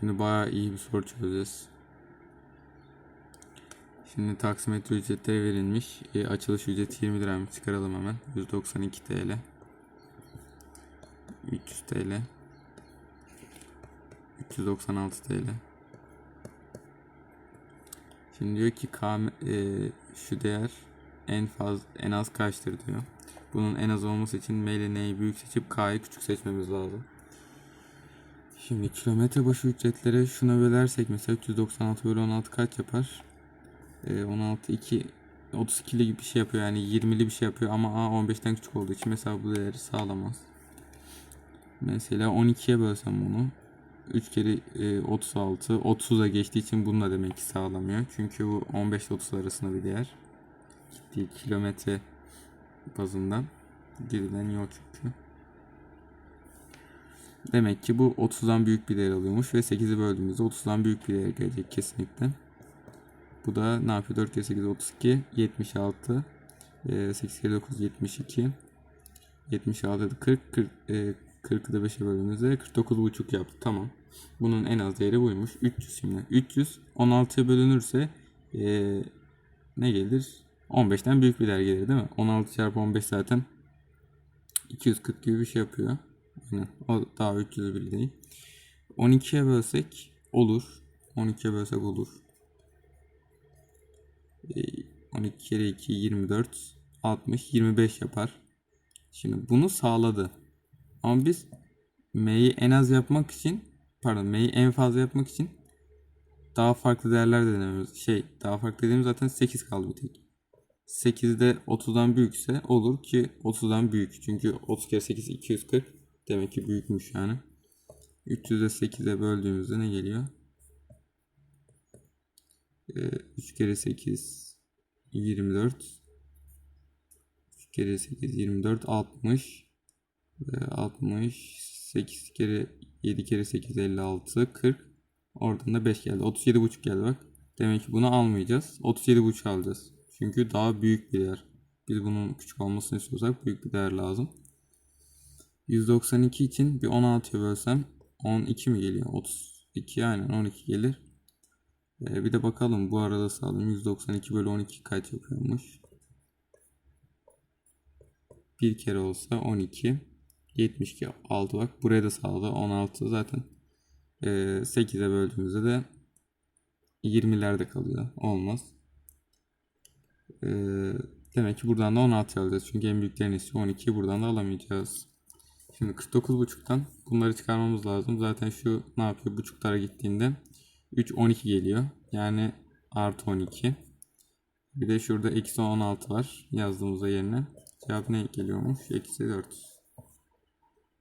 Şimdi bayağı iyi bir soru çözeceğiz. Şimdi taksimetre ücretleri verilmiş. E, açılış ücreti 20 liraymış. Çıkaralım hemen. 192 TL. 300 TL. 396 TL. Şimdi diyor ki KM, e, şu değer en faz en az kaçtır diyor. Bunun en az olması için M ile N'yi büyük seçip K'yı küçük seçmemiz lazım. Şimdi kilometre başı ücretlere şuna bölersek mesela 396 bölü 16 kaç yapar? Ee, 16 2 32'li gibi bir şey yapıyor yani 20'li bir şey yapıyor ama A 15'ten küçük olduğu için mesela bu değeri sağlamaz. Mesela 12'ye bölsem bunu 3 kere e, 36 30'a geçtiği için bunu da demek ki sağlamıyor. Çünkü bu 15 ile 30 arasında bir değer. Gittiği kilometre bazında girilen yol çünkü. Demek ki bu 30'dan büyük bir değer alıyormuş ve 8'i böldüğümüzde 30'dan büyük bir değer gelecek kesinlikle. Bu da ne yapıyor? 4 kere 8 32 76 e, 8 kere 9 72 76 da 40 40 e, 40'ı da 5'e böldüğümüzde 49,5 yaptı. Tamam. Bunun en az değeri buymuş. 300 şimdi. 300 16'ya bölünürse e, ne gelir? 15'ten büyük bir değer gelir değil mi? 16 çarpı 15 zaten 240 gibi bir şey yapıyor. Aynen. O daha 300 bile değil. 12'ye bölsek olur. 12'ye bölsek olur. E, 12 kere 2 24 60 25 yapar. Şimdi bunu sağladı. Ama biz M'yi en az yapmak için pardon M'yi en fazla yapmak için daha farklı değerler de denememiz. Şey daha farklı dediğimiz zaten 8 kaldı bir tek. 8'de 30'dan büyükse olur ki 30'dan büyük. Çünkü 30 kere 8 240 demek ki büyükmüş yani. 300'e 8'e böldüğümüzde ne geliyor? Ee, 3 kere 8 24 3 kere 8 24 60 ve 60 8 kere 7 kere 8 56 40 oradan da 5 geldi. 37 buçuk geldi bak. Demek ki bunu almayacağız. 37 buçuk alacağız. Çünkü daha büyük bir değer. Biz bunun küçük olmasını istiyorsak büyük bir değer lazım 192 için bir 16'ya bölsem 12 mi geliyor? 32 aynen 12 gelir. Ee, bir de bakalım bu arada sağladım 192 bölü 12 kaç yapıyormuş. Bir kere olsa 12 72 6 bak buraya da sağladı. 16 zaten ee, 8'e böldüğümüzde de 20'lerde kalıyor. Olmaz. Ee, demek ki buradan da 16 alacağız. Çünkü en büyüklerin istiyor 12 buradan da alamayacağız şimdi 49.5'tan bunları çıkarmamız lazım. Zaten şu ne yapıyor? Buçuklara gittiğinde 3 12 geliyor. Yani artı 12 bir de şurada eksi 16 var yazdığımızda yerine. Cevap ne geliyormuş? Eksi 4